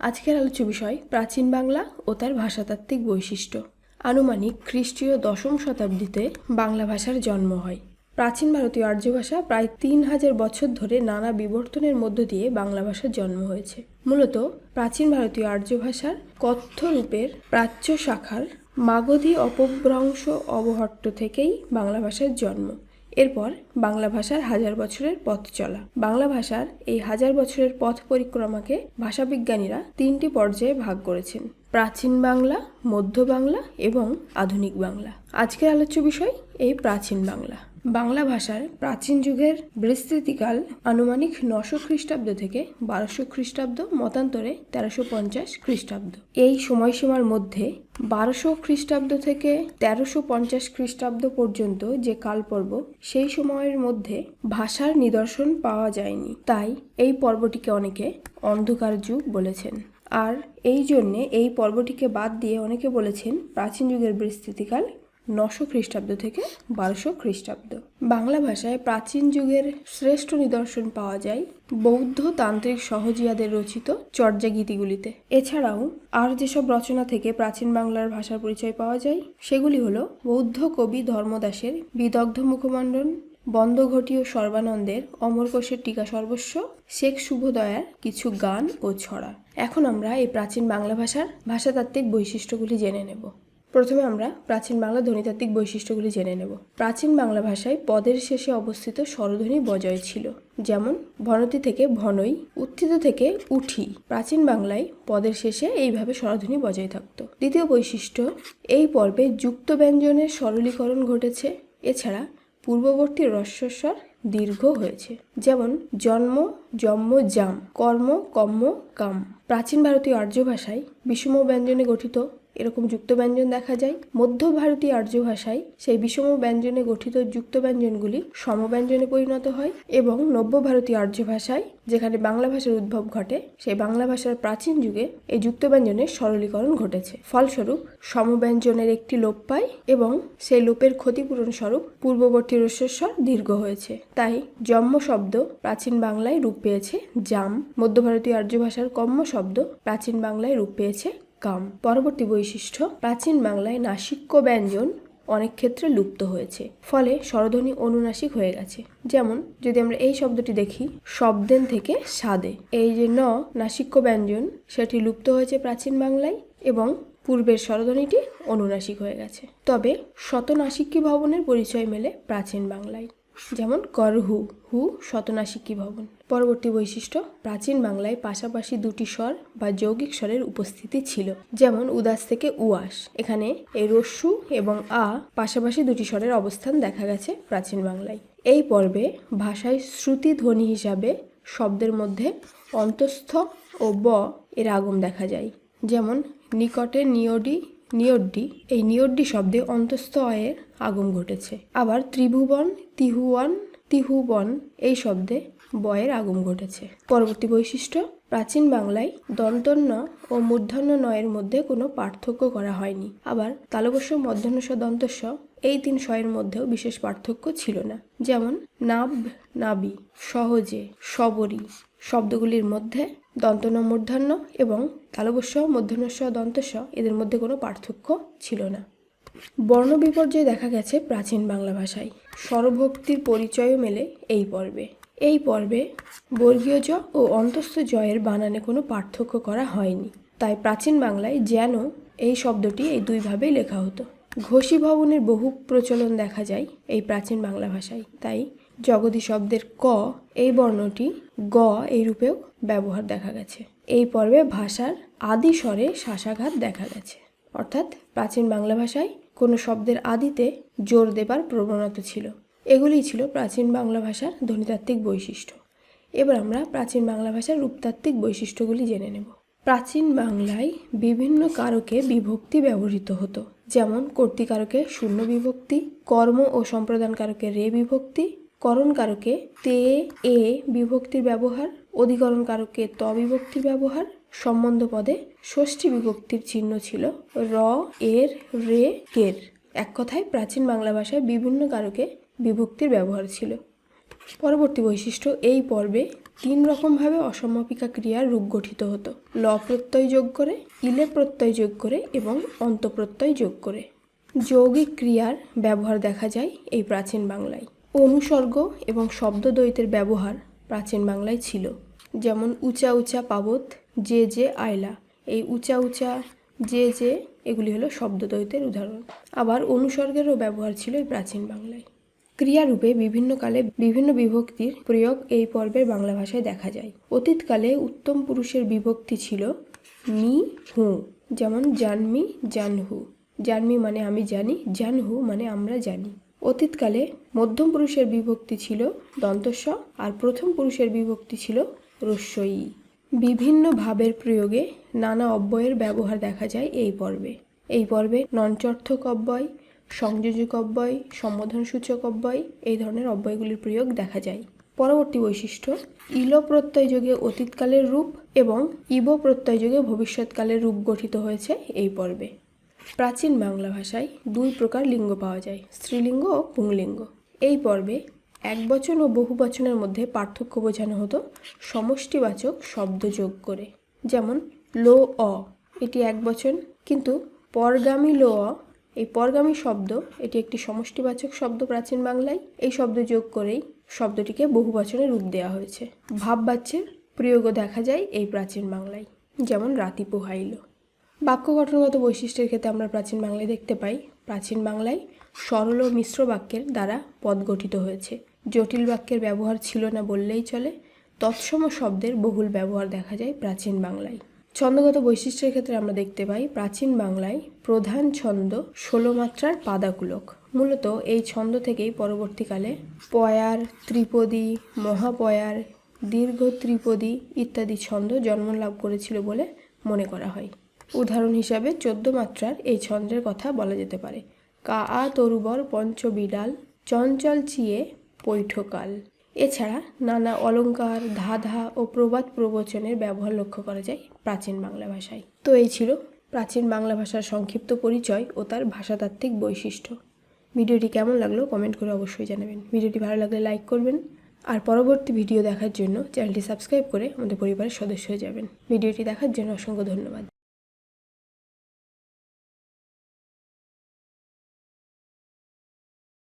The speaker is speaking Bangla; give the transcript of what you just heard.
আজকের আলোচ্য বিষয়, প্রাচীন বাংলা ও তার ভাষাতাত্ত্বিক বৈশিষ্ট্য। আনুমানিক খ্রিস্টীয় দশম শতাব্দীতে বাংলা ভাষার জন্ম হয়। প্রাচীন ভারতীয় আর্য ভাষা প্রায় তিন হাজার বছর ধরে নানা বিবর্তনের মধ্য দিয়ে বাংলা ভাষার জন্ম হয়েছে। মূলত প্রাচীন ভারতীয় আর্য ভাষার কথ্য রূপের প্রাচ্য শাখার মাগধী অপভ্রংশ অবহট্ট থেকেই বাংলা ভাষার জন্ম। এরপর বাংলা ভাষার হাজার বছরের পথ চলা। বাংলা ভাষার এই হাজার বছরের পথ পরিক্রমাকে ভাষাবিজ্ঞানীরা তিনটি পর্যায়ে ভাগ করেছেন। প্রাচীন বাংলা, মধ্য বাংলা এবং আধুনিক বাংলা। আজকের আলোচ্য বিষয় এই প্রাচীন বাংলা। বাংলা ভাষার প্রাচীন যুগের বিস্তৃতিকাল আনুমানিক নশো খ্রিস্টাব্দ থেকে বারোশো খ্রিস্টাব্দ মতান্তরে তেরোশো পঞ্চাশ খ্রিস্টাব্দ। এই সময়সীমার মধ্যে বারোশো খ্রিস্টাব্দ থেকে তেরোশো পঞ্চাশ খ্রিস্টাব্দ পর্যন্ত যে কালপর্ব, সেই সময়ের মধ্যে ভাষার নিদর্শন পাওয়া যায়নি। তাই এই পর্বটিকে অনেকে অন্ধকার যুগ বলেছেন। আর এই জন্যে এই পর্বটিকে বাদ দিয়ে অনেকে বলেছেন প্রাচীন যুগের বিস্তৃতিকাল নশো খ্রিস্টাব্দ থেকে বারোশো খ্রিস্টাব্দ। বাংলা ভাষায় প্রাচীন যুগের শ্রেষ্ঠ নিদর্শন পাওয়া যায় বৌদ্ধ তান্ত্রিক সহজিয়াদের রচিত চর্যা গীতিগুলিতে। এছাড়াও আর যেসব রচনা থেকে প্রাচীন বাংলার ভাষার পরিচয় পাওয়া যায়, সেগুলি হলো বৌদ্ধ কবি ধর্মদাসের বিদগ্ধ মুখমণ্ডন ও সর্বানন্দের অমরকোষের টিকা সর্বস্ব, শেখ শুভদয়ার কিছু গান ও ছড়া। এখন আমরা এই প্রাচীন বাংলা ভাষার ভাষাতাত্ত্বিক বৈশিষ্ট্যগুলি জেনে নেব। প্রথমে আমরা প্রাচীন বাংলা ধ্বনিতাত্ত্বিক বৈশিষ্ট্যগুলি জেনে নেব। প্রাচীন বাংলা ভাষায় পদের শেষে অবস্থিত স্বরধ্বনি বজয় ছিল, যেমন ভনতি থেকে ভনই, উত্থিত থেকে উঠি। প্রাচীন বাংলায় পদের শেষে এইভাবে স্বরধ্বনি বজায় থাকত। দ্বিতীয় বৈশিষ্ট্য, এই পর্বে যুক্ত ব্যঞ্জনের সরলীকরণ ঘটেছে। এছাড়া পূর্ববর্তী রস্বস্বর দীর্ঘ হয়েছে, যেমন জন্ম, জম্ম, জাম, কর্ম, কম্ম, কাম। প্রাচীন ভারতীয় আর্য ভাষায় বিষম ব্যঞ্জনে গঠিত এরকম যুক্ত ব্যঞ্জন দেখা যায়। মধ্য ভারতীয় আর্য ভাষায় সেই বিষম ব্যঞ্জনে গঠিত যুক্ত ব্যঞ্জনগুলি সমব্যঞ্জনে পরিণত হয় এবং নব্য ভারতীয় আর্য ভাষায় যেখানে বাংলা ভাষার উদ্ভব ঘটে, সেই বাংলা ভাষার প্রাচীন যুগে এই যুক্ত ব্যঞ্জনের সরলীকরণ ঘটেছে। ফলস্বরূপ সমব্যঞ্জনের একটি লোপ পায় এবং সেই লোপের ক্ষতিপূরণ স্বরূপ পূর্ববর্তী রস্বস্বর দীর্ঘ হয়েছে। তাই জন্ম শব্দ প্রাচীন বাংলায় রূপ পেয়েছে, জাম। মধ্য ভারতীয় আর্য ভাষার কম্ম শব্দ প্রাচীন বাংলায় রূপ পেয়েছে কাম। পরবর্তী বৈশিষ্ট্য, প্রাচীন বাংলায় নাসিক্য ব্যঞ্জন অনেক ক্ষেত্রে লুপ্ত হয়েছে, ফলে স্বরধ্বনি অনুনাসিক হয়ে গেছে। যেমন, যদি আমরা এই শব্দটি দেখি, শব্দেন থেকে সাদে। এই যে ন, নাসিক্য ব্যঞ্জন, সেটি লুপ্ত হয়েছে প্রাচীন বাংলায় এবং পূর্বের স্বরধ্বনিটি অনুনাসিক হয়ে গেছে। তবে শতনাসিক্যী ভবনের পরিচয় মেলে প্রাচীন বাংলায়। যেমন করহু হু শতনাসিক্যী ভবন। পরবর্তী বৈশিষ্ট্য, প্রাচীন বাংলায় পাশাপাশি দুটি স্বর বা যৌগিক স্বরের উপস্থিতি ছিল, যেমন উদাস থেকে উয়াস। এখানে এই রস্যু এবং আ পাশাপাশি দুটি স্বরের অবস্থান দেখা গেছে প্রাচীন বাংলায়। এই পর্বে ভাষায় শ্রুতি ধ্বনি হিসাবে শব্দের মধ্যে অন্তঃস্থ ও ব এর আগম দেখা যায়। যেমন নিকটে নিয়ডি নিয়ড্ডি, এই নিয়ড্ডি শব্দে অন্তস্থ অয়ের আগম ঘটেছে। আবার ত্রিভুবন, তিহুয়ান, তিহুবন, এই শব্দে বয়ের আগম ঘটেছে। পরবর্তী বৈশিষ্ট্য, প্রাচীন বাংলায় দন্তন্য ও মূর্ধন্য নয়ের মধ্যে কোনো পার্থক্য করা হয়নি। আবার তালবস্য মধ্যাহ্নস্ব দন্তস্ব এই তিন শয়ের মধ্যেও বিশেষ পার্থক্য ছিল না। যেমন, নাব, নাবি, সহজে, সবরি শব্দগুলির মধ্যে দন্তন মূর্ধন্য এবং তালবস্য মধ্যাহ্নস্ব দন্তস্ব এদের মধ্যে কোনো পার্থক্য ছিল না। বর্ণ বিপর্যয় দেখা গেছে প্রাচীন বাংলা ভাষায়। স্বরভক্তির পরিচয়ও মেলে এই পর্বে। এই পর্বে বর্গীয় জ ও অন্তস্থ জয়ের বানানে কোনো পার্থক্য করা হয়নি। তাই প্রাচীন বাংলায় যেন এই শব্দটি এই দুইভাবেই লেখা হতো। ঘোষী ভবনের বহু প্রচলন দেখা যায় এই প্রাচীন বাংলা ভাষায়। তাই জগদী শব্দের ক, এই বর্ণটি গ এই রূপেও ব্যবহার দেখা গেছে। এই পর্বে ভাষার আদি স্বরে শ্বাসাঘাত দেখা গেছে। অর্থাৎ প্রাচীন বাংলা ভাষায় কোনো শব্দের আদিতে জোর দেবার প্রবণতা ছিল। এগুলিই ছিল প্রাচীন বাংলা ভাষার ধ্বনিতাত্ত্বিক বৈশিষ্ট্য। এবার আমরা প্রাচীন বাংলা ভাষার রূপতাত্ত্বিক বৈশিষ্ট্যগুলি জেনে নেব। প্রাচীন বাংলায় বিভিন্ন কারকে বিভক্তি ব্যবহৃত হতো। যেমন কর্তৃকারকে শূন্য বিভক্তি, কর্ম ও সম্প্রদান কারকে রে বিভক্তি করণ কারকে তে, এ বিভক্তির ব্যবহার অধিকরণ কারকে ত বিভক্তির ব্যবহার সম্বন্ধ পদে ষষ্ঠী বিভক্তির চিহ্ন ছিল র, এর, রে, কের। এক কথায় প্রাচীন বাংলা ভাষায় বিভিন্ন কারকে বিভক্তির ব্যবহার ছিল। পরবর্তী বৈশিষ্ট্য, এই পর্বে তিন রকমভাবে অসমাপিকা ক্রিয়ার রূপ গঠিত হতো। ল প্রত্যয় যোগ করে, ইলে প্রত্যয় যোগ করে এবং অন্ত প্রত্যয় যোগ করে। যৌগিক ক্রিয়ার ব্যবহার দেখা যায় এই প্রাচীন বাংলায়। অনুসর্গ এবং শব্দদ্বৈতের ব্যবহার প্রাচীন বাংলায় ছিল। যেমন উঁচা উঁচা পাবত, যে যে আয়লা। এই উঁচা উঁচা, যে যে, এগুলি হলো শব্দদ্বৈতের উদাহরণ। আবার অনুসর্গেরও ব্যবহার ছিল এই প্রাচীন বাংলায়। ক্রিয়ারূপে বিভিন্ন কালে বিভিন্ন বিভক্তির প্রয়োগ এই পর্বের বাংলা ভাষায় দেখা যায়। অতীতকালে উত্তম পুরুষের বিভক্তি ছিল মি হু, যেমন জানমি জানহু। জানমি মানে আমি জানি, জানহু মানে আমরা জানি। অতীতকালে মধ্যম পুরুষের বিভক্তি ছিল দন্তস্ব আর প্রথম পুরুষের বিভক্তি ছিল রস্যই। বিভিন্ন ভাবের প্রয়োগে নানা অব্যয়ের ব্যবহার দেখা যায় এই পর্বে। এই পর্বে নঞ্চর্থক অব্যয়, সংযোজক অব্যয়, সম্বোধনসূচক অব্যয় এই ধরনের অব্যয়গুলির প্রয়োগ দেখা যায়। পরবর্তী বৈশিষ্ট্য, ইল প্রত্যয় যোগে অতীতকালের রূপ এবং ইব প্রত্যয় যোগে ভবিষ্যৎকালের রূপ গঠিত হয়েছে এই পর্বে। প্রাচীন বাংলা ভাষায় দুই প্রকার লিঙ্গ পাওয়া যায়, স্ত্রীলিঙ্গ ও পুংলিঙ্গ। এই পর্বে এক বচন ও বহু বচনের মধ্যে পার্থক্য বোঝানো হতো সমষ্টিবাচক শব্দ যোগ করে। যেমন, লো অ, এটি এক বচন, কিন্তু পরগামী লো অ, এই পরগামী শব্দ, এটি একটি সমষ্টিবাচক শব্দ প্রাচীন বাংলায়, এই শব্দ যোগ করেই শব্দটিকে বহু বচনে রূপ দেওয়া হয়েছে। ভাববাচ্যের প্রয়োগও দেখা যায় এই প্রাচীন বাংলায়, যেমন, রাতি পোহাইল। বাক্য গঠনগত বৈশিষ্ট্যের ক্ষেত্রে আমরা প্রাচীন বাংলায় দেখতে পাই। প্রাচীন বাংলায় সরল ও মিশ্র বাক্যের দ্বারা পদ গঠিত হয়েছে। জটিল বাক্যের ব্যবহার ছিল না বললেই চলে। তৎসম শব্দের বহুল ব্যবহার দেখা যায় প্রাচীন বাংলায়। ছন্দগত বৈশিষ্ট্যের ক্ষেত্রে আমরা দেখতে পাই, প্রাচীন বাংলায় প্রধান ছন্দ ষোলো মাত্রার পাদাকুলক। মূলত এই ছন্দ থেকেই পরবর্তীকালে পয়ার, ত্রিপদী, মহাপয়ার, দীর্ঘ ত্রিপদী ইত্যাদি ছন্দ জন্ম লাভ করেছিল বলে মনে করা হয়। উদাহরণ হিসাবে চোদ্দ মাত্রার এই ছন্দের কথা বলা যেতে পারে। কা আ তরুবর পঞ্চবিডাল চঞ্চল চিয়ে পৈঠকাল। এছাড়া নানা অলঙ্কার, ধাঁধা ও প্রবাদ প্রবচনের ব্যবহার লক্ষ্য করা যায় প্রাচীন বাংলা ভাষায়। তো এই ছিল প্রাচীন বাংলা ভাষার সংক্ষিপ্ত পরিচয় ও তার ভাষাতাত্ত্বিক বৈশিষ্ট্য। ভিডিওটি কেমন লাগল কমেন্ট করে অবশ্যই জানাবেন। ভিডিওটি ভালো লাগলে লাইক করবেন আর পরবর্তী ভিডিও দেখার জন্য চ্যানেলটি সাবস্ক্রাইব করে আমাদের পরিবারের সদস্য হয়ে যাবেন। ভিডিওটি দেখার জন্য অসংখ্য ধন্যবাদ।